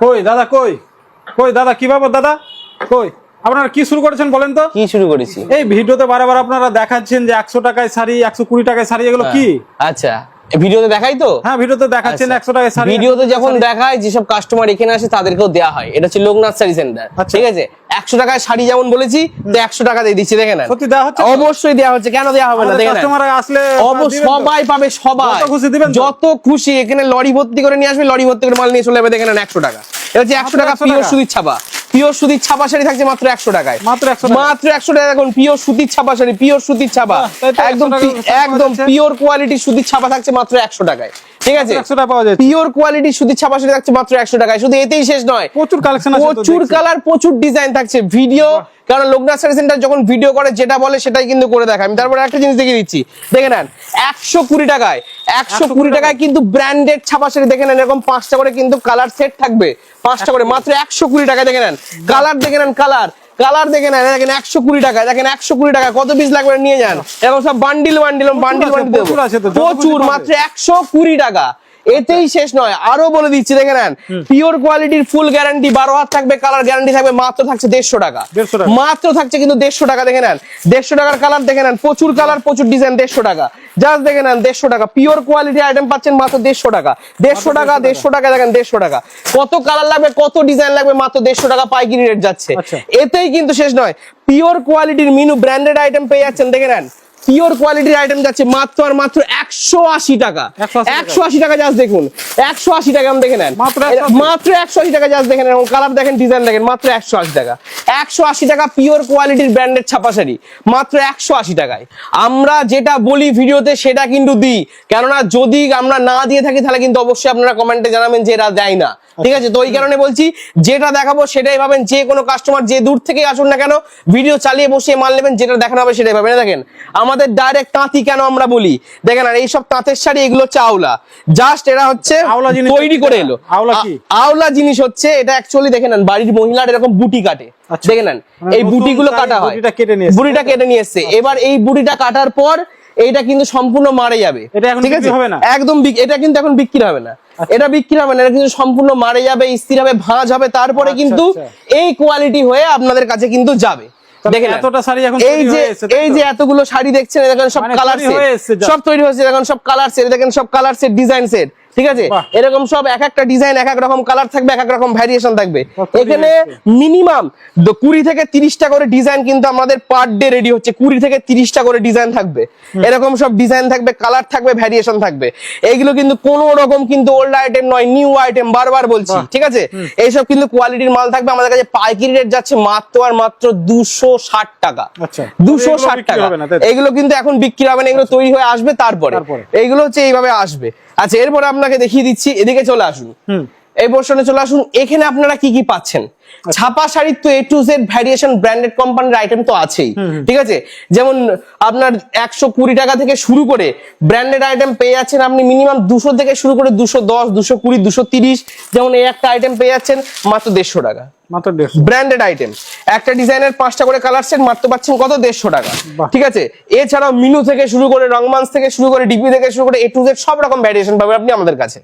কই দাদা কই? কই দাদা কি ব্যাপার দাদা? কই? আপনারা কি শুরু করেছেন বলেন তো? কি শুরু করেছি? এই ভিডিওতে বারবার আপনারা দেখাচ্ছেন যে একশো টাকায় শাড়ি একশো কুড়ি টাকায় শাড়ি এগুলো কি? আচ্ছা। ভিডিওতে দেখাই তো? হ্যাঁ ভিডিওতে দেখাচ্ছেন আচ্ছা। একশো টাকায় শাড়ি। ভিডিওতে যখন দেখায় যেসব কাস্টমার এখানে আসে তাদেরকেও দেওয়া হয়। এটা হচ্ছে লোকনাথ শাড়ি সেন্টার আচ্ছা। ঠিক আছে? একশো টাকায় শাড়ি যেমন বলেছি তো একশো টাকা দিয়ে দিচ্ছি দেখে নেন। সত্যি দেওয়া হচ্ছে? অবশ্যই দেওয়া হচ্ছে। কেন দেয়া হবে না দেখে কাস্টমার আসলে সবাই পাবে সবাই। যত খুশি দিবেন যত খুশি এখানে লরি ভর্তি করে নিয়ে আসবে লরি ভর্তি করে মাল নিয়ে চলে যাবে দেখে নেন একশো টাকা। এটা হচ্ছে একশো টাকা 100 পিওর সুতির ছাপা। পিওর সুতির ছাপা শাড়ি থাকছে মাত্র একশো টাকায়। মাত্র একশো মাত্র একশো টাকা দেখুন পিওর সুতির ছাপা শাড়ি পিওর সুতির ছাপা। বাহ, তাই তো 100 একদম একদম পিওর কোয়ালিটির সুতির ছাপা থাকছে মাত্র একশো টাকায়। ঠিক আছে? একশো টাকা পাওয়া যাচ্ছে। পিওর কোয়ালিটির সুতির ছাপা থাকছে মাত্র একশো টাকায়। শুধু এতেই শেষ নয় প্রচুর কালেকশন আছে প্রচুর কালার প্রচুর ডিজাইন থাকছে। ভিডিও কারণ লোকনাথ শাড়ি সেন্টার যখন ভিডিও করে যেটা বলে সেটাই কিন্তু করে দেখায়। আমি তারপরে একটা জিনিস দেখিয়ে দিচ্ছি। দেখে নেন একশো কুড়ি টাকায় একশো কুড়ি টাকায় কিন্তু ব্র্যান্ডেড ছাপা শাড়ি দেখে নেন এরকম পাঁচটা করে কিন্তু কালার সেট থাকবে। পাঁচটা করে মাত্র একশো কুড়ি টাকায় দেখে নেন। কালার দেখে নেন কালার কালার দেখে নেন দেখেন একশো কুড়ি টাকা দেখেন একশো কুড়ি টাকা কত পিস লাগবে নিয়ে যান। এবং সব বান্ডিল বান্ডিল বান্ডিল বান্ডিল প্রচুর আছে তো, প্রচুর মাত্র একশো কুড়ি টাকা। এতেই শেষ নয়। আরও বলে দিচ্ছি দেখে নেন। পিওর কোয়ালিটির ফুল গ্যারান্টি বারো হাত থাকবে কালার গ্যারান্টি থাকবে মাত্র থাকছে দেড়শো টাকা। মাত্র থাকছে কিন্তু দেড়শো টাকা দেখে নেন। দেড়শো টাকার কালার দেখে নেন। প্রচুর কালার প্রচুর ডিজাইন দেড়শো টাকা। জাস্ট দেখে নেন দেড়শো টাকা। পিওর কোয়ালিটি আইটেম পাচ্ছেন মাত্র দেড়শো টাকা। দেড়শো টাকা দেড়শো টাকা। দেখেন দেড়শো টাকা। কত কালার লাগবে কত ডিজাইন লাগবে মাত্র দেড়শো টাকা পাইকারি রেট যাচ্ছে। আচ্ছা। এতেই কিন্তু শেষ নয়। পিওর কোয়ালিটির মিনু ব্র্যান্ডেড আইটেম পেয়ে যাচ্ছেন দেখে নেন। পিওর কোয়ালিটির আইটেম যাচ্ছে মাত্র আর মাত্র একশো আশি টাকা। একশো আশি টাকা। জাস্ট দেখুন। একশো আশি টাকা আমি দেখে নেন। মাত্র 180 এটা- মাত্র একশো আশি টাকা জাস্ট দেখেন এবং কালার দেখেন ডিজাইন দেখেন মাত্র একশো আশি টাকা। একশো আশি টাকা পিওর কোয়ালিটির ব্র্যান্ডেড ছাপা শাড়ি মাত্র একশো আশি টাকায়। আমরা যেটা বলি ভিডিওতে সেটা কিন্তু দিই। কেননা যদি আমরা না দিয়ে থাকি তাহলে কিন্তু অবশ্যই আপনারা কমেন্টে জানাবেন যে এরা দেয় না। ঠিক আছে? তো ওই কারণে বলছি যেটা দেখাবো সেটাই পাবেন। যে কোনো কাস্টমার যে দূর থেকে আসুন না কেন ভিডিও চালিয়ে বসে মাল নেবেন যেটা দেখানো হবে সেটাই পাবেন। দেখেন আমাদের ডাইরেক্ট তাঁতি কেন আমরা বলি? দেখেন আর এইসব তাঁতের শাড়ি এগুলো হচ্ছে আওলা। জাস্ট এরা হচ্ছে আওলা জিনিস তৈরি করে এলো। আওলা কি? আওলা জিনিস হচ্ছে এটা অ্যাকচুয়ালি দেখে নেন বাড়ির মহিলার এরকম বুটি কাটে। আচ্ছা। দেখে নেন মানে এই বুটিগুলো কাটা হয়। বুটিটা কেটে নিয়ে এসছে। বুটিটা কেটে নিয়ে এসছে এবার এই বুটিটা কাটার পর এইটা কিন্তু সম্পূর্ণ মারা যাবে। এটা এখন ঠিক আছে? বিক্রি হবে না? একদম এটা কিন্তু এখন বিক্রি হবে না। এটা বিক্রি হবে না এটা কিন্তু সম্পূর্ণ মারা যাবে স্থির হবে ভাঁজ হবে তারপরে আচ্ছা, কিন্তু আচ্ছা। এই কোয়ালিটি হয়ে আপনাদের কাছে কিন্তু যাবে। তাহলে দেখে এতটা শাড়ি এখন এই যে এই যে এতগুলো শাড়ি দেখছেন দেখেন সব মানে কালার তৈরি সেট সব তৈরি হয়েছে দেখেন সব কালার সেট দেখেন সব কালার সেট ডিজাইন সেট ঠিক আছে? এরকম সব এক একটা ডিজাইন এক এক রকম কালার থাকবে এক এক রকম ভ্যারিয়েশন থাকবে। এখানে মিনিমাম কুড়ি থেকে তিরিশটা করে ডিজাইন কিন্তু আমাদের পার ডে রেডি হচ্ছে। কুড়ি থেকে তিরিশটা করে ডিজাইন থাকবে। এরকম সব ডিজাইন থাকবে কালার থাকবে ভ্যারিয়েশন থাকবে। এইগুলো কিন্তু কোনো রকম কিন্তু ওল্ড আইটেম নয় নিউ আইটেম বারবার বলছি ঠিক আছে? এইসব কিন্তু কোয়ালিটির মাল থাকবে। আমাদের কাছে পাইকারি রেট যাচ্ছে মাত্র আর মাত্র দুশো ষাট টাকা। আচ্ছা। দুশো ষাট টাকা? এইগুলো কিন্তু এখন বিক্রি হবে না এগুলো তৈরি হয়ে আসবে তারপরে। তারপরে। এইগুলো হচ্ছে এইভাবে আসবে। আচ্ছা এরপরে আপনাকে দেখিয়ে দিচ্ছি এদিকে চলে আসুন হুম। এই পোর্শনে চলে আসুন। এখানে আপনারা কি কি পাচ্ছেন? ছাপা শাড়ির তো A to Z variation branded কোম্পানির আইটেম তো আছেই। ঠিক আছে? যেমন আপনার একশো কুড়ি টাকা থেকে শুরু করে ব্র্যান্ডেড আইটেম পেয়ে যাচ্ছেন আপনি মিনিমাম দুশো থেকে শুরু করে দুশো দশ দুশো কুড়ি দুশো তিরিশ। যেমন এই একটা আইটেম পেয়ে যাচ্ছেন মাত্র দেড়শো টাকা। মাত্র ব্র্যান্ডেড আইটেম একটা ডিজাইনের পাঁচটা করে কালার সেট মাত্র পাচ্ছেন কত? দেড়শো টাকা। ঠিক আছে? এছাড়াও মিনু থেকে শুরু করে রংমান্স থেকে শুরু করে ডিপি থেকে শুরু করে এ টু জেড সব রকম ভ্যারিয়েশন পাবেন আপনি আমাদের কাছে।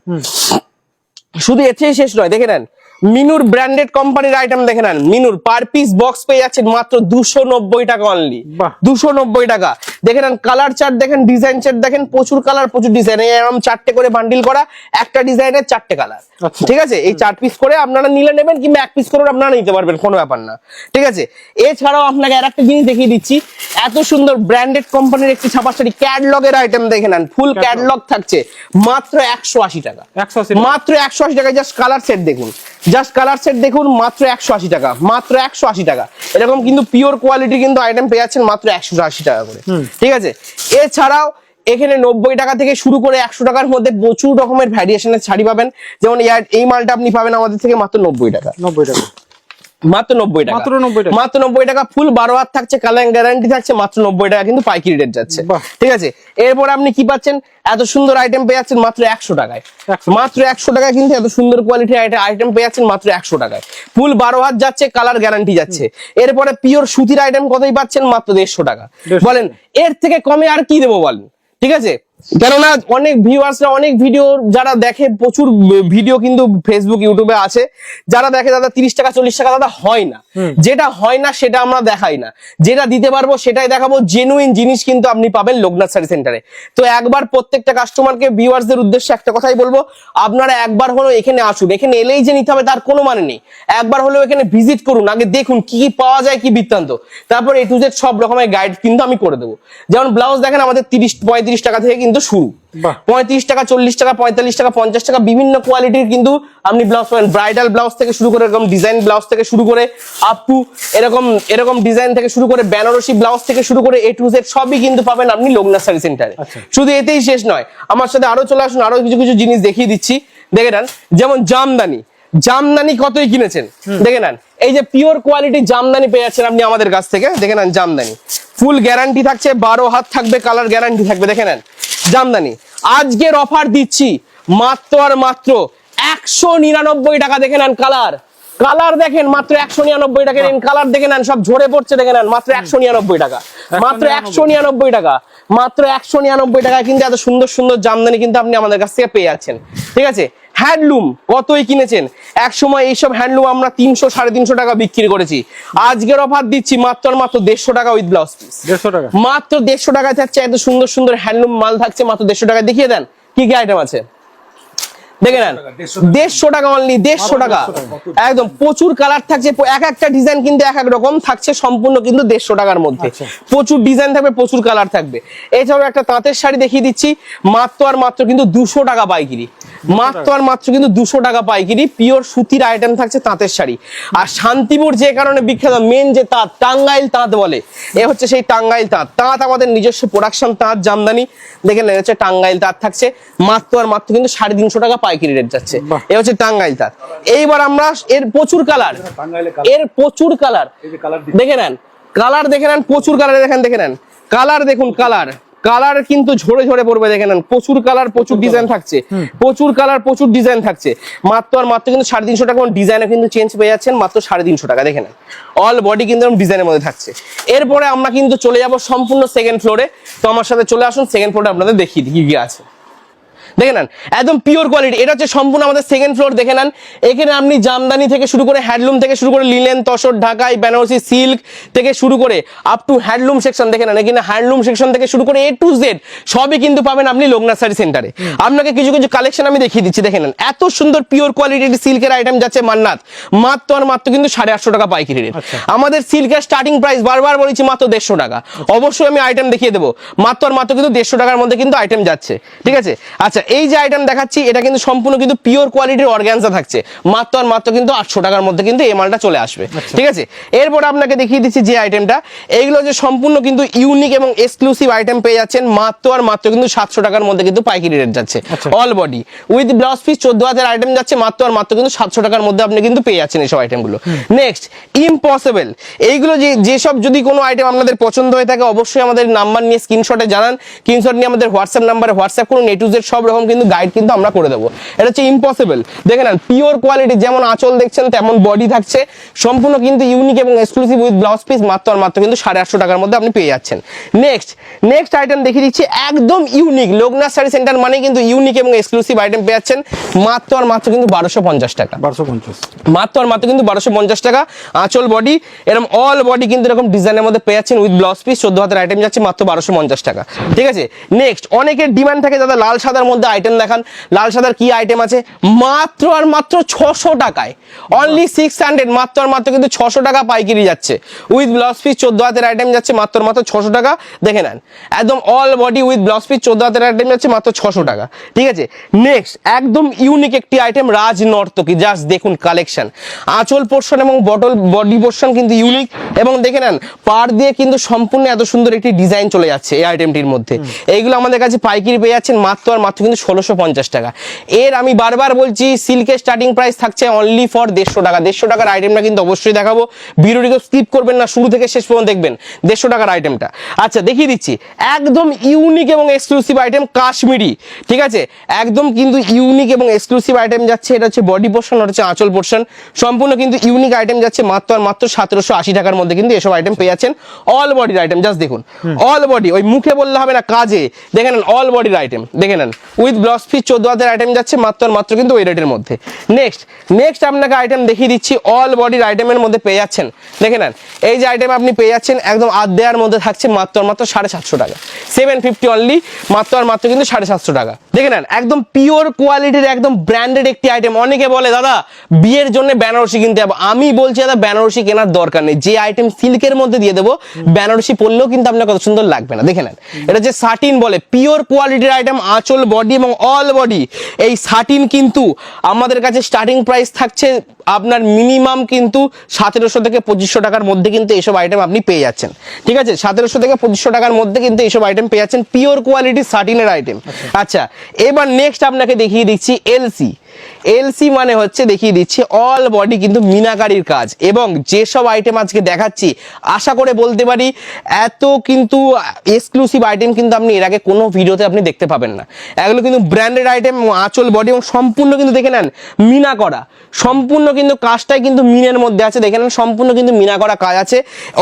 শুধু এতেই শেষ নয় দেখে নেন। মিনুর ব্র্যান্ডেড কোম্পানির আইটেম দেখে নেন। মিনুর পার পিস বক্স পেয়ে যাচ্ছেন মাত্র দুশো নব্বই টাকা অনলি। দুশো নব্বই টাকা। দেখে নেন কালার চার্ট দেখেন ডিজাইন চার্ট দেখেন প্রচুর কালার প্রচুর ডিজাইন এরকম চারটে করে বান্ডিল করা একটা ডিজাইনের চারটে কালার আচ্ছা। ঠিক আছে? এই চার পিস করে আপনারা নিলে নেবেন কিংবা এক পিস করে আপনারা নিতে পারবেন কোনো ব্যাপার না। ঠিক আছে? এছাড়াও আপনাকে আর একটা জিনিস দেখিয়ে দিচ্ছি। এত সুন্দর ব্র্যান্ডেড কোম্পানির একটি ছাপা শাড়ি ক্যাটলগের আইটেম দেখে নেন। ফুল ক্যাটলগ থাকছে মাত্র একশো আশি টাকা। একশো আশি মাত্র একশো আশি টাকা জাস্ট কালার সেট দেখুন। জাস্ট কালার সেট দেখুন মাত্র একশো আশি টাকা মাত্র একশো আশি টাকা। এরকম কিন্তু পিওর কোয়ালিটি কিন্তু আইটেম পেয়ে যাচ্ছেন মাত্র একশো আশি টাকা করে। ঠিক আছে? এছাড়াও এখানে নব্বই টাকা থেকে শুরু করে একশো টাকার মধ্যে প্রচুর রকমের ভ্যারিয়েশনের শাড়ি পাবেন। যেমন এই মালটা আপনি পাবেন আমাদের থেকে মাত্র নব্বই টাকা। নব্বই টাকা। মাত্র নব্বই টাকা। মাত্র 90 টাকা। মাত্র নব্বই টাকা ফুল বারো হাত থাকছে কালার গ্যারান্টি থাকছে মাত্র নব্বই টাকা কিন্তু পাইকারি রেট যাচ্ছে। ঠিক আছে? এরপর আপনি কি পাচ্ছেন? এত সুন্দর আইটেম পেয়ে যাচ্ছেন মাত্র একশো টাকায়। মাত্র একশো টাকায় কিন্তু এত সুন্দর কোয়ালিটির আইটেম পেয়ে যাচ্ছেন মাত্র একশো টাকায়। ফুল বারো হাত যাচ্ছে কালার গ্যারান্টি যাচ্ছে। এরপরে পিওর সুতির আইটেম কতই পাচ্ছেন? মাত্র দেড়শো টাকা। বলেন এর থেকে কমে আর কি দেবো বলেন? ঠিক আছে? কেননা অনেক ভিউয়ার্সরা অনেক ভিডিও যারা দেখে প্রচুর ভিডিও কিন্তু ফেসবুক ইউটিউবে আছে। যারা দেখে দাদা তিরিশ টাকা চল্লিশ টাকা দাদা হয় না। যেটা হয় না সেটা আমরা দেখাই না। যেটা দিতে পারব সেটাই দেখাবো। জেনুইন জিনিস কিন্তু আপনি পাবেন লোকনাথ সারি সেন্টারে তো একবার প্রত্যেকটা কাস্টমারকে ভিউয়ার্সদের উদ্দেশ্যে একটা কথাই বলব আপনারা একবার হলো এখানে আসুন। এখানে এলেই যে নিতে হবে তার কোনো মানে নেই। একবার হলেও এখানে ভিজিট করুন। আগে দেখুন কি কি পাওয়া যায় কি বৃত্তান্ত। তারপর এ টু জেড সব রকমের গাইড কিন্তু আমি করে দেবো। যেমন ব্লাউজ দেখেন আমাদের তিরিশ পঁয়ত্রিশ টাকা থেকে কিন্তু শুরু। বাহ। পঁয়ত্রিশ টাকা চল্লিশ টাকা পঁয়তাল্লিশ টাকা পঞ্চাশ টাকা বিভিন্ন কোয়ালিটির কিন্তু আপনি ব্লাউজ পাবেন। ব্রাইডাল ব্লাউজ থেকে শুরু করে এরকম ডিজাইন ব্লাউজ থেকে শুরু করে আপ টু এরকম এরকম ডিজাইন থেকে শুরু করে বেনারসি ব্লাউজ থেকে শুরু করে এ টু জেড সবই কিন্তু পাবেন আপনি লোকনাথ সারি সেন্টারে। শুধু এতেই শেষ নয় আমার সাথে আরও চলে আসুন আরও কিছু কিছু জিনিস দেখিয়ে দিচ্ছি। দেখে নেন যেমন জামদানি। জামদানি কতই কিনেছেন? দেখে নেন এই যে পিওর কোয়ালিটি জামদানি পেয়ে যাচ্ছেন আপনি আমাদের কাছ থেকে। দেখে নেন জামদানি। ফুল গ্যারান্টি থাকছে বারো হাত থাকবে কালার গ্যারান্টি থাকবে। দেখে নেন জামদানি। আজকের অফার দিচ্ছি মাত্র আর মাত্র একশো নিরানব্বই টাকা দেখে নেন কালার কালার দেখেন মাত্র একশো নিরানব্বই টাকা নেন। কালার দেখে নেন সব ঝরে পড়ছে দেখে নেন মাত্র একশো নিরানব্বই টাকা। মাত্র একশো নিরানব্বই টাকা। মাত্র একশো নিরানব্বই টাকা কিন্তু এত সুন্দর সুন্দর জামদানি কিন্তু আপনি আমাদের কাছ থেকে পেয়ে যাচ্ছেন। ঠিক আছে? হ্যান্ডলুম কতই কিনেছেন? এক সময় এইসব হ্যান্ডলুম আমরা তিনশো সাড়ে তিনশো টাকা বিক্রি করেছি। আজকের অফার দিচ্ছি মাত্র আর মাত্র দেড়শো টাকা উইথ ব্লাউজ পিস দেড়শো টাকা। মাত্র দেড়শো টাকায় থাকছে এত সুন্দর সুন্দর হ্যান্ডলুম মাল থাকছে মাত্র দেড়শো টাকা দেখিয়ে দেন। কি কি আইটেম আছে? দেখে নেন। দেড়শো টাকা অনলি দেড়শো টাকা। একদম প্রচুর কালার থাকছে এক একটা ডিজাইন কিন্তু এক এক রকম থাকছে সম্পূর্ণ কিন্তু দেড়শো টাকার মধ্যে। আচ্ছা। প্রচুর ডিজাইন থাকবে প্রচুর কালার থাকবে। এছাড়াও একটা তাঁতের শাড়ি দেখিয়ে দিচ্ছি মাত্র আর মাত্র কিন্তু দুশো টাকা পাইকিরি। মাত্র আর মাত্র কিন্তু দুশো টাকা পাইকিরি পিওর সুতির আইটেম থাকছে তাঁতের শাড়ি। আর শান্তিপুর যে কারণে বিখ্যাত মেন যে তাঁত টাঙ্গাইল তাঁত বলে এ হচ্ছে সেই টাঙ্গাইল তাঁত। তাঁত আমাদের নিজস্ব প্রোডাকশন তাঁত জামদানি। দেখে নেন হচ্ছে টাঙ্গাইল তাঁত থাকছে। মাত্র আর মাত্র কিন্তু সাড়ে তিনশো টাকা পাইকারি রেট যাচ্ছে। এ হচ্ছে টাঙ্গাইল তাঁত। এইবার আমরা এর প্রচুর কালারের প্রচুর কালার দেখে নেন কালার দেখে নেন প্রচুর কালার দেখেন দেখে নেন। কালার দেখুন কালার কালার কিন্তু ঝরে ঝরে পড়বে দেখে নেন। প্রচুর কালার প্রচুর ডিজাইন থাকছে। প্রচুর কালার প্রচুর ডিজাইন থাকছে। মাত্র আর মাত্র কিন্তু সাড়ে তিনশো টাকা ডিজাইনে কিন্তু চেঞ্জ পেয়ে যাচ্ছেন মাত্র সাড়ে তিনশো টাকা দেখে নেন। অল বডি কিন্তু ডিজাইনের মধ্যে থাকছে। এরপরে আমরা কিন্তু চলে যাব সম্পূর্ণ সেকেন্ড ফ্লোরে তো আমার সাথে চলে আসুন সেকেন্ড ফ্লোরে আপনাদের দেখিয়ে দিই কি কি আছে। দেখে নেন একদম পিওর কোয়ালিটি এটা হচ্ছে সম্পূর্ণ আমাদের সেকেন্ড ফ্লোর দেখে নেন। এখানে আপনি জামদানি থেকে শুরু করে হ্যান্ডলুম থেকে শুরু করে লিলেন তসর ঢাকাই বেনারসি সিল্ক থেকে শুরু করে আপ টু হ্যান্ডলুম সেকশন দেখে নেন। এখানে হ্যান্ডলুম সেকশন থেকে শুরু করে এ টু জেড সবই কিন্তু পাবেন আপনি লোকনাথ শাড়ি সেন্টারে আপনাকে কিছু কিছু কালেকশন আমি দেখিয়ে দিচ্ছি দেখে নেন। এত সুন্দর পিওর কোয়ালিটির সিল্কের আইটেম যাচ্ছে মান্নাত। মাত্র আর মাত্র কিন্তু সাড়ে আটশো টাকা পাইকারি রেট আচ্ছা। আমাদের সিল্কের স্টার্টিং প্রাইস বারবার বলেছি মাত্র দেড়শো টাকা। অবশ্যই আমি আইটেম দেখিয়ে দেবো। মাত্র আর মাত্র কিন্তু দেড়শো টাকার মধ্যে কিন্তু আইটেম যাচ্ছে। ঠিক আছে? আচ্ছা এই যে আইটেম দেখাচ্ছি এটা কিন্তু সম্পূর্ণ কিন্তু পিওর কোয়ালিটির অর্গ্যানজা থাকছে। মাত্র আর মাত্র কিন্তু আটশো টাকার মধ্যে কিন্তু এই মালটা চলে আসবে। ঠিক আছে? এরপর আপনাকে দেখিয়ে দিচ্ছি যে আইটেমটা এইগুলো যে সম্পূর্ণ কিন্তু ইউনিক এবং এক্সক্লুসিভ আইটেম পেয়ে যাচ্ছেন মাত্র আর মাত্র কিন্তু সাতশো টাকার মধ্যে কিন্তু পাইকারি রেট যাচ্ছে। আচ্ছা। All body with blouse piece চোদ্দ হাজার আইটেম যাচ্ছে মাত্র আর মাত্র কিন্তু সাতশো টাকার মধ্যে আপনি কিন্তু পেয়ে যাচ্ছেন এইসব আইটেমগুলো নেক্সট ইম্পসিবল এইগুলো যে যেসব যদি কোনো আইটেম আপনাদের পছন্দ হয়ে থাকে অবশ্যই আমাদের নাম্বার নিয়ে স্ক্রিনশটে জানান। স্ক্রিনশট নিয়ে আমাদের হোয়াটসঅ্যাপ নাম্বারে হোয়াটসঅ্যাপ করুন এ টু জেড সব রকম কিন্তু গাইড কিন্তু আমরা করে দেবো। এটা হচ্ছে ইম্পসিবল দেখে নেন পিওর কোয়ালিটি যেমন আঁচল দেখছেন তেমন বডি থাকছে। সম্পূর্ণ কিন্তু ইউনিক এবং এক্সক্লুসিভ উইথ ব্লাউজ পিস মাত্র আর মাত্র কিন্তু সাড়ে আটশো টাকার মধ্যে আপনি পেয়ে যাচ্ছেন। নেক্সট নেক্সট আইটেম দেখিয়ে দিচ্ছি একদম ইউনিক লোকনাথ শাড়ি সেন্টার মানে কিন্তু ইউনিক এবং এক্সক্লুসিভ আইটেম পেয়ে যাচ্ছেন। মাত্র আর মাত্র কিন্তু বারোশো পঞ্চাশ টাকা। বারোশো পঞ্চাশ। মাত্র আর মাত্র কিন্তু বারোশো পঞ্চাশ টাকা। আঁচল বডি এরকম অল বডি কিন্তু এরকম ডিজাইনের মধ্যে পেয়ে যাচ্ছেন উইথ ব্লাউজ পিস চোদ্দ হাতের আইটেম যাচ্ছে মাত্র বারোশো পঞ্চাশ টাকা। ঠিক আছে? নেক্সট অনেকের ডিমান্ড থাকে দাদা লাল সাদার মধ্যে আইটেম দেখান। লাল সাদার কি আইটেম আছে? মাত্র আর মাত্র ছশো টাকায়। অনলি সিক্স হান্ড্রেড মাত্র আর মাত্র কিন্তু ছশো টাকা পাইকারি যাচ্ছে। উইথ ব্লাউজ পিস চোদ্দ হাতের আইটেম যাচ্ছে মাত্র মাত্র ছশো টাকা। দেখে নেন। একদম all body with blouse piece চোদ্দ হাতের আইটেম যাচ্ছে মাত্র ছশো টাকা। ঠিক আছে? নেক্সট একদম ইউনিক একটি আইটেম রাজ নর্তকী জাস্ট দেখুন কালেকশন আঁচল পোর্শন এবং বটল বডি পোর্শন কিন্তু ইউনিক এবং দেখে নেন পার দিয়ে কিন্তু সম্পূর্ণ এত সুন্দর একটি ডিজাইন চলে যাচ্ছে এই আইটেমটির মধ্যে। এইগুলো আমাদের কাছে পাইকারি পেয়ে যাচ্ছেন মাত্র আর মাত্র কিন্তু ষোলোশো পঞ্চাশ টাকা। এর আমি বারবার বলছি সিল্কের স্টার্টিং প্রাইস থাকছে অনলি ফর দেড়শো টাকা। দেড়শো টাকার আইটেমটা কিন্তু অবশ্যই দেখাবো। ভিডিওটিকে স্কিপ করবেন না শুরু থেকে শেষ পর্যন্ত দেখবেন দেড়শো টাকার আইটেমটা আচ্ছা দেখিয়ে দিচ্ছি। একদম ইউনিক এবং এক্সক্লুসিভ আইটেম কাশ্মীরি ঠিক আছে? একদম কিন্তু ইউনিক এবং এক্সক্লুসিভ আইটেম যাচ্ছে এটা হচ্ছে বডি পোর্শন হচ্ছে আঁচল পোর্শন সম্পূর্ণ কিন্তু ইউনিক আইটেম যাচ্ছে মাত্র আর মাত্র সতেরোশো আশি টাকার মধ্যে কিন্তু এসব আইটেম পেয়ে যাচ্ছেন অল বডির আইটেম জাস্ট দেখুন। অল বডি ওই মুখে বললে হবে না কাজে। দেখে নেন অল বডির আইটেম দেখে নেন। উইথ ব্লস পিস চোদ্দ হাজার আইটেম যাচ্ছে মাত্র মাত্র কিন্তু ওই রেটের মধ্যে। নেক্সট নেক্সট আপনাকে আইটেম দেখিয়ে দিচ্ছি অল বডির আইটেমের মধ্যে পেয়ে যাচ্ছেন। দেখে নেন, এই যে আইটেম আপনি পেয়ে যাচ্ছেন, একদম আধ দেয়ার মধ্যে থাকছে মাত্র মাত্র সাড়ে সাতশো টাকা। সেভেন ফিফটি অনলি মাত্র আর মাত্র কিন্তু সাড়ে সাতশো টাকা। দেখে নেন একদম পিওর কোয়ালিটির একদম ব্র্যান্ডেড একটি আইটেম অনেকে বলে দাদা বিয়ের জন্য বেনারসি কিনতে হবে আমি বলছি দাদা বেনারসি কেনার দরকার নেই। যে আইটেম সিল্কের মধ্যে দিয়ে দেবো বেনারসি পরলেও কিন্তু আপনার কত সুন্দর লাগবে না। দেখে নেন এটা যে সাটিন বলে পিওর কোয়ালিটির আইটেম আঁচল বডি এবং অল বডি এই সাটিন কিন্তু আমাদের কাছে স্টার্টিং প্রাইস থাকছে আপনার মিনিমাম কিন্তু সতেরোশো থেকে পঁচিশশো টাকার মধ্যে কিন্তু এইসব আইটেম আপনি পেয়ে যাচ্ছেন। ঠিক আছে? সতেরোশো থেকে পঁচিশশো টাকার মধ্যে কিন্তু এইসব আইটেম পেয়ে যাচ্ছেন পিওর কোয়ালিটি সাটিনের আইটেম আচ্ছা এবার নেক্সট আপনাকে দেখিয়ে দিচ্ছি এলসি এলসি মানে হচ্ছে, দেখিয়ে দিচ্ছি অল বডি কিন্তু মিনাকারির কাজ। এবং যেসব আইটেম আজকে দেখাচ্ছি, আশা করে বলতে পারি, এত কিন্তু এক্সক্লুসিভ আইটেম কিন্তু আপনি এর আগে কোনো ভিডিওতে আপনি দেখতে পাবেন না। এগুলো কিন্তু ব্র্যান্ডেড আইটেম আঁচল বডি এবং সম্পূর্ণ কিন্তু দেখে নেন, মিনা করা। সম্পূর্ণ কিন্তু কাজটাই কিন্তু মিনের মধ্যে আছে, দেখে নেন, সম্পূর্ণ কিন্তু মিনা করা কাজ আছে।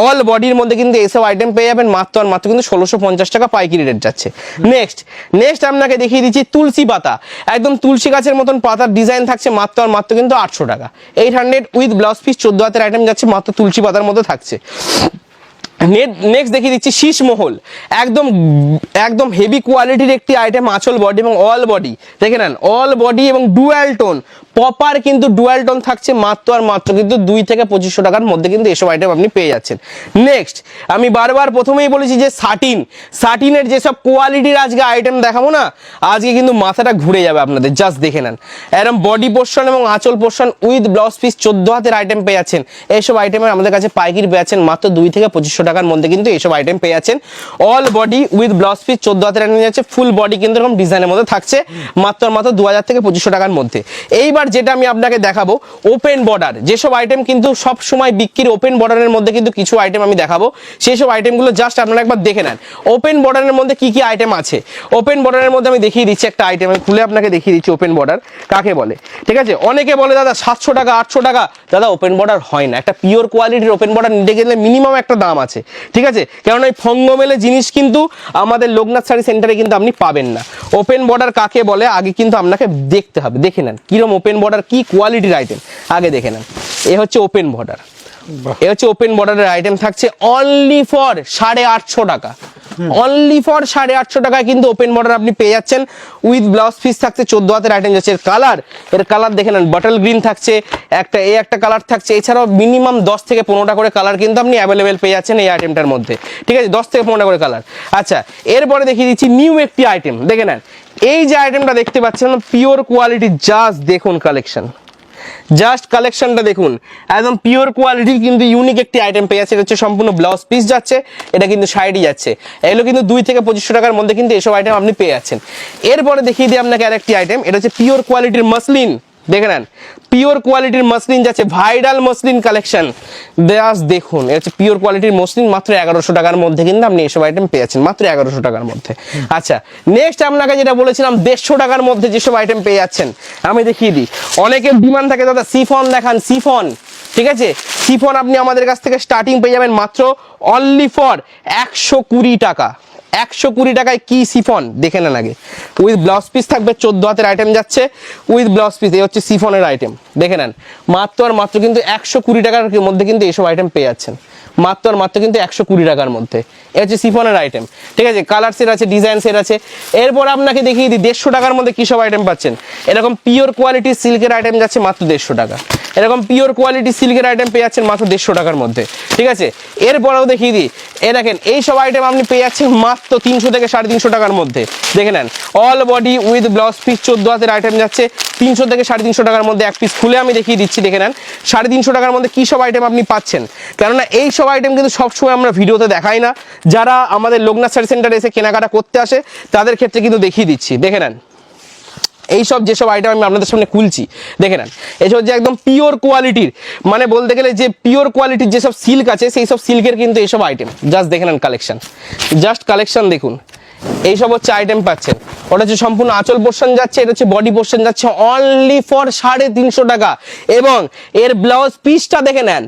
অল বডির মধ্যে কিন্তু এসব আইটেম পেয়ে যাবেন, মাত্র আর মাত্র কিন্তু ষোলোশো পঞ্চাশ টাকা পাইকারি রেট যাচ্ছে। নেক্সট নেক্সট আপনাকে দেখিয়ে দিচ্ছি তুলসী পাতা। একদম তুলসী গাছের মতন পাতার ডিজাইন থাকছে মাত্র আর মাত্র কিন্তু আটশো টাকা। Eight hundred with blouse piece চোদ্দ হাতের আইটেম যাচ্ছে মাত্র তুলসী পাতার মধ্যে থাকছে। নেক্সট দেখিয়ে দিচ্ছি শীষমহল। একদম একদম হেভি কোয়ালিটির একটি আইটেম আঁচল বডি এবং অল বডি দেখে নেন অল বডি এবং ডুয়াল টোন প্রপার কিন্তু ডুয়াল টোন থাকছে মাত্র আর মাত্র কিন্তু দুই থেকে পঁচিশশো টাকার মধ্যে কিন্তু এসব আইটেম আপনি পেয়ে যাচ্ছেন। নেক্সট আমি বারবার প্রথমেই বলেছি যে সাটিন সাটিনের যেসব কোয়ালিটির আজকে আইটেম দেখাবো না, আজকে কিন্তু মাথাটা ঘুরে যাবে আপনাদের। জাস্ট দেখে নেন। এরকম বডি পোর্শন এবং আঁচল পোর্শন উইথ ব্লাউজ পিস চোদ্দ হাতের আইটেম পেয়ে যাচ্ছেন। এইসব আইটেমের আমাদের কাছে পাইকির পেয়ে যাচ্ছেন মাত্র দুই থেকে পঁচিশশো টাকার মধ্যে কিন্তু এইসব আইটেম পেয়ে যাচ্ছেন। All body with blouse piece চোদ্দ হাতের আইটেম যাচ্ছে ফুল বডি কিন্তু এরকম ডিজাইনের মধ্যে থাকছে, মাত্র মাত্র দু হাজার থেকে পঁচিশশো টাকার মধ্যে। এইবার যেটা আমি আপনাকে দেখাবো ওপেন বর্ডার যেসব আইটেম কিন্তু সব সময় বিক্রির ওপেন বর্ডারের মধ্যে কিন্তু কিছু আইটেম আমি দেখাবো। সেই সব আইটেমগুলো জাস্ট আপনারা একবার দেখে নেন। ওপেন বর্ডারের মধ্যে কি কি আইটেম আছে? ওপেন বর্ডারের মধ্যে আমি দেখিয়ে দিচ্ছি একটা আইটেম আমি খুলে আপনাকে দেখিয়ে দিচ্ছি ওপেন বর্ডার কাকে বলে? ঠিক আছে? অনেকে বলে, দাদা, সাতশো টাকা, আটশো টাকা। দাদা ওপেন বর্ডার হয় না। একটা পিওর কোয়ালিটির ওপেন বর্ডার নিতে গেলে মিনিমাম একটা দাম আছে। ঠিক আছে? কেননা এই ফঙ্গমেলে জিনিস কিন্তু আমাদের লোকনাথ শাড়ি সেন্টারে কিন্তু আপনি পাবেন না। ওপেন বর্ডার কাকে বলে? আগে কিন্তু আপনাকে দেখতে হবে। দেখে নেন। কিরম ওপেন বর্ডার কী কোয়ালিটির আইটেম আগে দেখে নেন। এ হচ্ছে ওপেন বর্ডার। এ হচ্ছে ওপেন বর্ডারের আইটেম থাকছে অনলি ফর সাড়ে আটশো টাকা। অনলি ফর সাড়ে আটশো টাকায় কিন্তু ওপেন বর্ডার আপনি পেয়ে যাচ্ছেন। উইথ ব্লাউজ পিস থাকছে, চোদ্দ হাতের আইটেম যাচ্ছে। এর কালারের কালার দেখে নেন বটল গ্রিন থাকছে, একটা এই একটা কালার থাকছে। এছাড়াও মিনিমাম দশ থেকে পনেরোটা করে কালার কিন্তু আপনি অ্যাভেলেবেল পেয়ে যাচ্ছেন এই আইটেমটার মধ্যে। ঠিক আছে, দশ থেকে পনেরোটা করে কালার আচ্ছা এরপরে দেখিয়ে দিচ্ছি নিউ একটি আইটেম দেখে নেন, এই যে আইটেমটা দেখতে পাচ্ছেন পিওর কোয়ালিটি জাস্ট দেখুন কালেকশন জাস্ট কালেকশনটা দেখুন। একদম পিওর কোয়ালিটির কিন্তু ইউনিক একটি আইটেম পেয়ে যাচ্ছে। এটা হচ্ছে সম্পূর্ণ ব্লাউজ পিস যাচ্ছে। এটা কিন্তু সাইডই যাচ্ছে। এগুলো কিন্তু দুই থেকে পঁচিশশো টাকার মধ্যে কিন্তু এসব আইটেম আপনি পেয়ে যাচ্ছেন। এরপরে দেখিয়ে দিই আপনাকে আরেকটি আইটেম এটা হচ্ছে পিওর কোয়ালিটির মাসলিন দেখে নেন পিওর কোয়ালিটির মসলিন যাচ্ছে ভাইরাল মসলিন কালেকশন জাস্ট দেখুন, এটা হচ্ছে পিওর কোয়ালিটির মসলিন মাত্র এগারোশো টাকার মধ্যে কিন্তু আপনি এসব আইটেম পেয়েছেন, মাত্র এগারোশো টাকার মধ্যে। আচ্ছা নেক্সট আপনাকে যেটা বলেছিলাম, দেড়শো টাকার মধ্যে যেসব আইটেম পেয়ে যাচ্ছেন, আমি দেখিয়ে দিই। অনেকের ডিমান্ড থাকে, দাদা সিফন দেখান সিফন ঠিক আছে? সিফন আপনি আমাদের কাছ থেকে স্টার্টিং পেয়ে যাবেন মাত্র অনলি ফর একশো কুড়ি টাকা। একশো কুড়ি টাকায় কি সিফন? দেখে নেন আগে। উইথ ব্লাউজ পিস থাকবে, চোদ্দ হাতের আইটেম যাচ্ছে। উইথ ব্লাউজ পিস এই হচ্ছে সিফনের আইটেম দেখে নেন। মাত্র আর মাত্র কিন্তু একশো কুড়ি টাকার মধ্যে কিন্তু এইসব আইটেম পেয়ে যাচ্ছেন। মাত্র আর মাত্র কিন্তু একশো কুড়ি টাকার মধ্যে। এ হচ্ছে সিফনের আইটেম ঠিক আছে? কালার সেট আছে ডিজাইন সেট আছে। এরপর আপনাকে দেখিয়ে দিই, দেড়শো টাকার মধ্যে কী সব আইটেম পাচ্ছেন? এরকম পিওর কোয়ালিটি সিল্কের আইটেম যাচ্ছে মাত্র দেড়শো টাকা। এরকম পিওর কোয়ালিটি সিল্কের আইটেম পেয়ে যাচ্ছেন মাত্র দেড়শো টাকার মধ্যে। ঠিক আছে? এরপরেও দেখিয়ে দিই। এ দেখেন এই সব আইটেম আপনি পেয়ে যাচ্ছেন মাত্র তিনশো থেকে সাড়ে তিনশো টাকার মধ্যে। দেখে নেন all body with blouse piece চোদ্দ হাতের আইটেম যাচ্ছে, তিনশো থেকে সাড়ে তিনশো টাকার মধ্যে এক পিস খুলে আমি দেখিয়ে দিচ্ছি, দেখে নেন, সাড়ে তিনশো টাকার মধ্যে কী সব আইটেম আপনি পাচ্ছেন? কেননা এই সব আইটেম কিন্তু সবসময় আমরা ভিডিওতে দেখাই না। যারা আমাদের লোকনাথ সার সেন্টারে এসে কেনাকাটা করতে আসে, তাদের ক্ষেত্রে কিন্তু দেখিয়ে দিচ্ছি। দেখে নেন এইসব যেসব আইটেম আমি আপনাদের সামনে খুলছি, দেখে নেন। এসব যে একদম পিওর কোয়ালিটির মানে বলতে গেলে যে পিওর কোয়ালিটির যেসব সিল্ক আছে সেই সব সিল্কের কিন্তু এইসব আইটেম জাস্ট দেখে নেন কালেকশন জাস্ট কালেকশন দেখুন। এইসব হচ্ছে আইটেম পাচ্ছেন। ওটা হচ্ছে সম্পূর্ণ আঁচল পোর্শন যাচ্ছে, এটা হচ্ছে বডি পোর্শন যাচ্ছে অনলি ফর সাড়ে তিনশো টাকা। এবং এর ব্লাউজ পিসটা দেখে নেন,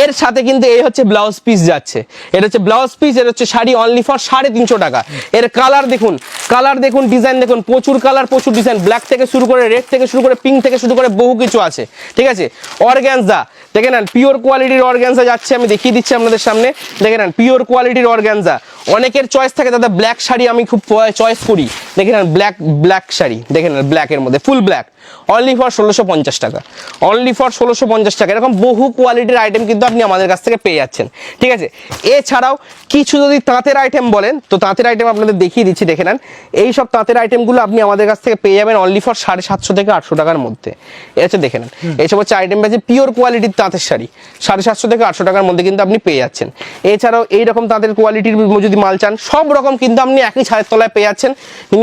এর সাথে কিন্তু এই হচ্ছে ব্লাউজ পিস যাচ্ছে। এটা হচ্ছে ব্লাউজ পিস এটা হচ্ছে শাড়ি অনলি ফর সাড়ে তিনশো টাকা। এর কালার দেখুন কালার দেখুন ডিজাইন দেখুন, প্রচুর কালার প্রচুর ডিজাইন ব্ল্যাক থেকে শুরু করে রেড থেকে শুরু করে পিঙ্ক থেকে শুরু করে বহু কিছু আছে, ঠিক আছে? অর্গ্যানজা দেখে নেন পিওর কোয়ালিটির অর্গ্যানজা যাচ্ছে, আমি দেখিয়ে দিচ্ছি আপনাদের সামনে। দেখে নেন পিওর কোয়ালিটির অর্গ্যানজা অনেকের চয়েস থাকে দাদা ব্ল্যাক শাড়ি আমি খুব চয়েস করি। দেখে নেন ব্ল্যাক ব্ল্যাক শাড়ি। দেখে নেন ব্ল্যাকের মধ্যে ফুল ব্ল্যাক অনলি ফর ষোলোশো পঞ্চাশ টাকা। অনলি ফর ষোলোশো পঞ্চাশ টাকা। এরকম বহু কোয়ালিটির আইটেম কিন্তু আপনি আমাদের কাছ থেকে পেয়ে যাচ্ছেন। ঠিক আছে? এছাড়াও কিছু যদি তাঁতের আইটেম বলেন তো তাঁতের আইটেম আপনাদের দেখিয়ে দিচ্ছি দেখে নেন। এই সব তাঁতের আইটেমগুলো আপনি আমাদের কাছ থেকে পেয়ে যাবেন অনলি ফর সাড়ে সাতশো থেকে আটশো টাকার মধ্যে। এটা হচ্ছে দেখে নেন। এইসব হচ্ছে আইটেম আছে পিওর কোয়ালিটির তাঁতের শাড়ি। সাড়ে সাতশো থেকে আটশো টাকার মধ্যে কিন্তু আপনি পেয়ে যাচ্ছেন। এছাড়াও এইরকম তাঁতের কোয়ালিটির যদি মাল চান সব রকম কিন্তু আপনি একই ছাদের তলায় পেয়ে যাচ্ছেন।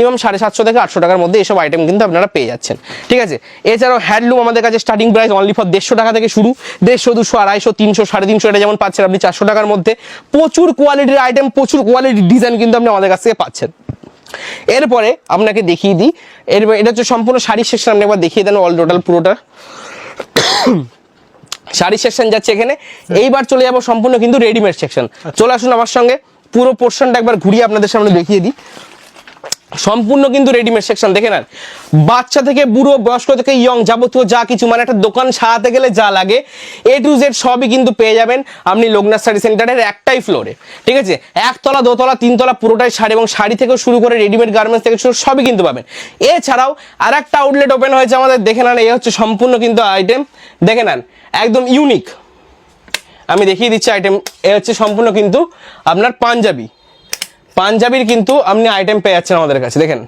মিনিমাম সাড়ে সাতশো থেকে আটশো টাকার মধ্যে এসব আইটেম কিন্তু আপনারা পেয়ে যাচ্ছেন। ঠিক আছে? এছাড়াও হ্যান্ডলুম আমাদের কাছে স্টার্টিং প্রাইস অনলি ফর দেড়শো টাকা থেকে শুরু। দেড়শো দুশো আড়াইশো তিনশো সাড়ে তিনশো এটা যেমন পাচ্ছেন আপনি চারশো টাকার মধ্যে। প্রচুর কোয়ালিটির আইটেম প্রচুর কোয়ালিটির ডিজাইন কিন্তু আপনি আমাদের কাছ থেকে পাচ্ছেন। এরপরে আপনাকে দেখিয়ে দিই। এর এটা হচ্ছে সম্পূর্ণ শাড়ির সেকশন আপনি একবার দেখিয়ে দেন অল টোটাল পুরোটা। শাড়ি সেকশন যাচ্ছে এখানে। এইবার চলে যাব সম্পূর্ণ কিন্তু রেডিমেড সেকশন চলে আসুন আমার সঙ্গে। পুরো পোর্শনটা একবার ঘুরিয়ে আপনাদের সামনে দেখিয়ে দিই। সম্পূর্ণ কিন্তু রেডিমেড সেকশন দেখে নেন। বাচ্চা থেকে বুড়ো, বয়স্ক থেকে ইয়ং যাবতীয় যা কিছু মানে একটা দোকান সাজাতে গেলে যা লাগে এ টু জেড সবই কিন্তু পেয়ে যাবেন আপনি লোকনাথ শাড়ি সেন্টারের একটাই ফ্লোরে ঠিক আছে? একতলা, দোতলা, তিনতলা পুরোটাই শাড়ি এবং শাড়ি থেকে শুরু করে রেডিমেড গার্মেন্টস থেকে শুরু, সবই কিন্তু পাবেন। এছাড়াও আর একটা আউটলেট ওপেন হয়েছে আমাদের, দেখে নেন এই হচ্ছে সম্পূর্ণ কিন্তু আইটেম দেখে নেন, একদম ইউনিক আমি দেখিয়ে দিচ্ছি আইটেম এ হচ্ছে সম্পূর্ণ কিন্তু আপনার পাঞ্জাবি। পাঞ্জাবির কিন্তু আপনি আইটেম পেয়ে যাচ্ছেন আমাদের কাছে, দেখেন।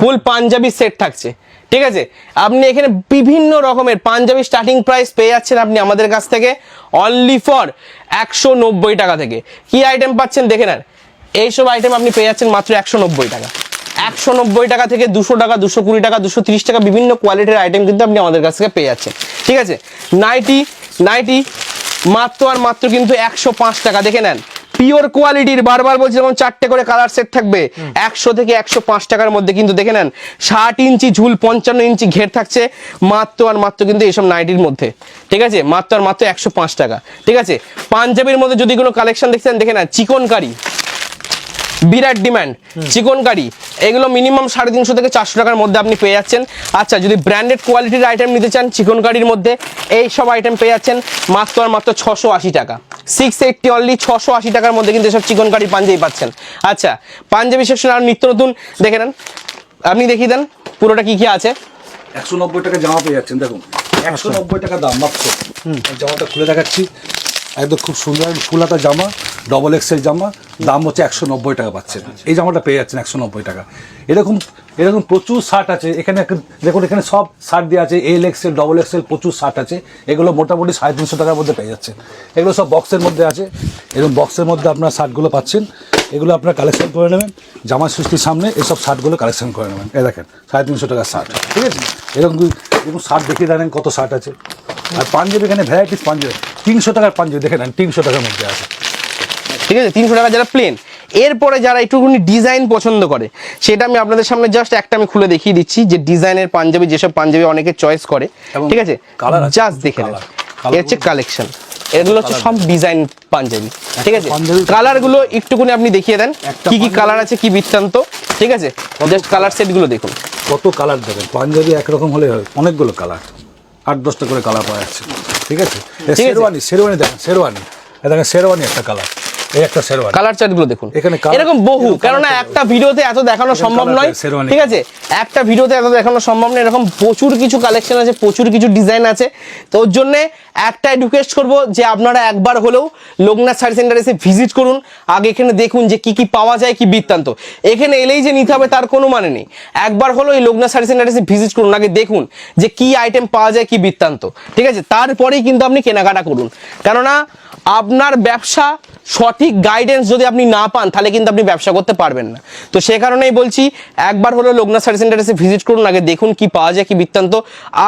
ফুল পাঞ্জাবি সেট থাকছে। ঠিক আছে? আপনি এখানে বিভিন্ন রকমের পাঞ্জাবি স্টার্টিং প্রাইস পেয়ে যাচ্ছেন আপনি আমাদের কাছ থেকে অনলি ফর একশো নব্বই টাকা থেকে। কি আইটেম পাচ্ছেন দেখে নেন। এইসব আইটেম আপনি পেয়ে যাচ্ছেন মাত্র একশো নব্বই টাকা। একশো নব্বই টাকা থেকে দুশো টাকা, দুশো কুড়ি টাকা, দুশো তিরিশ টাকা বিভিন্ন কোয়ালিটির আইটেম কিন্তু আপনি আমাদের কাছ থেকে পেয়ে যাচ্ছেন। ঠিক আছে? নাইটি নাইটি মাত্র আর মাত্র কিন্তু একশো পাঁচ টাকা। দেখে নেন। পিওর কোয়ালিটির বারবার বলছি, যেমন চারটে করে কালার সেট থাকবে, একশো থেকে একশো পাঁচ টাকার মধ্যে কিন্তু দেখে নেন, ষাট ইঞ্চি ঝুল, পঞ্চান্ন ইঞ্চি ঘের থাকছে, মাত্র আর মাত্র কিন্তু এইসব নাইটির মধ্যে, ঠিক আছে? মাত্র আর মাত্র একশো পাঁচ টাকা, ঠিক আছে? পাঞ্জাবির মধ্যে যদি কোনো কালেকশন দেখছেন দেখে নেন চিকন কারি বিরাট ডিম্যান্ড চিকন কারি এগুলো মিনিমাম সাড়ে তিনশো থেকে চারশো টাকার মধ্যে আপনি পেয়ে যাচ্ছেন। আচ্ছা যদি ব্র্যান্ডেড কোয়ালিটির আইটেম নিতে চান চিকন কারির মধ্যে এই সব আইটেম পেয়ে যাচ্ছেন, মাত্র আর মাত্র ছশো আশি টাকা। সিক্স এইটটি অনলি ছশো আশি টাকার মধ্যে কিন্তু এসব চিকন কারি পাঞ্জাবি পাচ্ছেন। আচ্ছা পাঞ্জাবি সেকশন আর নিত্য নতুন দেখে নেন। আপনি দেখিয়ে দেন পুরোটা কি কি আছে? একশো নব্বই টাকা জামা পেয়ে যাচ্ছেন দেখুন। একশো নব্বই টাকা দাম মাত্র। জামাটা খুলে দেখাচ্ছি। একদম খুব সুন্দর। ফুলাতা জামা ডবল এক্সেল জামা, দাম হচ্ছে একশো নব্বই টাকা পাচ্ছেন। এই জামাটা পেয়ে যাচ্ছেন একশো নব্বই টাকা। এরকম এরকম প্রচুর শার্ট আছে। এখানে দেখুন, এখানে সব শার্ট দেওয়া আছে। এল এক্সেল ডবল এক্সেল প্রচুর শার্ট আছে। এগুলো মোটামুটি সাড়ে তিনশো টাকার মধ্যে পেয়ে যাচ্ছেন। এগুলো সব বক্সের মধ্যে আছে। এরকম বক্সের মধ্যে আপনার শার্টগুলো পাচ্ছেন। এগুলো আপনার কালেকশন করে নেবেন। জামা সৃষ্টির সামনে এসব শার্টগুলো কালেকশন করে নেবেন। এই দেখেন, সাড়ে তিনশো টাকার শার্ট ঠিক আছে? এরকম এরকম শার্ট দেখিয়ে জানেন কত শার্ট আছে? আর পাঞ্জাবি এখানে ভ্যারাইটিস পাঞ্জাবি। তিনশো টাকার পাঞ্জাবি দেখে নেন তিনশো টাকার মধ্যে আছে। ঠিক আছে তিনশো টাকা যারা প্লেন এরপরে যারা একটুখানি ডিজাইন পছন্দ করে সেটা আমি আপনাদের সামনে জাস্ট একটা আমি খুলে দেখিয়ে দিচ্ছি যে ডিজাইনের পাঞ্জাবি যেসব পাঞ্জাবি অনেকে চয়েস করে ঠিক আছে? জাস্ট দেখে নেন। colour, এ হচ্ছে কালেকশন এগুলো হচ্ছে সব ডিজাইন পাঞ্জাবি ঠিক আছে? পাঞ্জাবি- কালার একটুখানি আপনি দেখিয়ে দেন কি কি কালার আছে কি বৃত্তান্ত ঠিক আছে? জাস্ট কালার সেটগুলো দেখুন। কত কালার দেবেন? পাঞ্জাবি একরকম হলে অনেকগুলো কালার আট দশটা করে কালার পাওয়া যাচ্ছে। ঠিক আছে। শেরওয়ানি শেরওয়ানি দেখেন শেরওয়ানি। দেখেন শেরওয়ানি একটা কালার এই একটা শেরওয়ানি। কালার চার্ট দেখুন। এখানে এরকম বহু একটা ভিডিওতে এত দেখানো সম্ভব নয় ঠিক আছে? একটা ভিডিওতে এত দেখানো সম্ভব নয় এরকম প্রচুর কিছু কালেকশন আছে প্রচুর কিছু ডিজাইন আছে। তো ওর জন্য একটাই রিকোয়েস্ট করব যে আপনারা একবার হলেও লোকনাথ শাড়ি সেন্টারে এসে ভিজিট করুন। আগে এখানে দেখুন যে কি কি পাওয়া যায় কি বৃত্তান্ত। এখানে এলেই যে নিতে হবে তার কোনো মানে নেই। একবার হলো এই লোকনাথ শাড়ি সেন্টারে এসে ভিজিট করুন আগে দেখুন যে কি আইটেম পাওয়া যায় কি বৃত্তান্ত। ঠিক আছে? তারপরেই কিন্তু আপনি কেনাকাটা করুন। কেননা আপনার ব্যবসা সঠিক সঠিক গাইডেন্স যদি আপনি না পান, তাহলে কিন্তু আপনি ব্যবসা করতে পারবেন না। তো সে কারণেই বলছি, একবার হলো লোকনাথ সার্ভিস সেন্টারে এসে ভিজিট করুন, আগে দেখুন কি পাওয়া যায়, কি বৃত্তান্ত।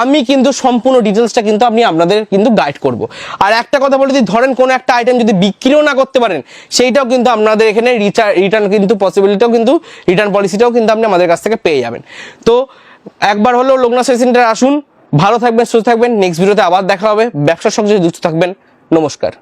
আমি কিন্তু সম্পূর্ণ ডিটেলসটা কিন্তু আপনি আপনাদের কিন্তু গাইড করব। আর একটা কথা বলে যদি ধরেন কোনো একটা আইটেম যদি বিক্রিও না করতে পারেন, সেইটাও কিন্তু আপনাদের এখানে রিটার্ন কিন্তু পসিবিলিটিও কিন্তু রিটার্ন পলিসিটাও কিন্তু আপনি আমাদের কাছ থেকে পেয়ে যাবেন। তো একবার হলো লোকনাথ সার্ভিস সেন্টারে আসুন, ভালো থাকবেন, সুস্থ থাকবেন নেক্সট ভিডিওতে আবার দেখা হবে। ব্যবসার সঙ্গে যুক্ত থাকবেন, নমস্কার।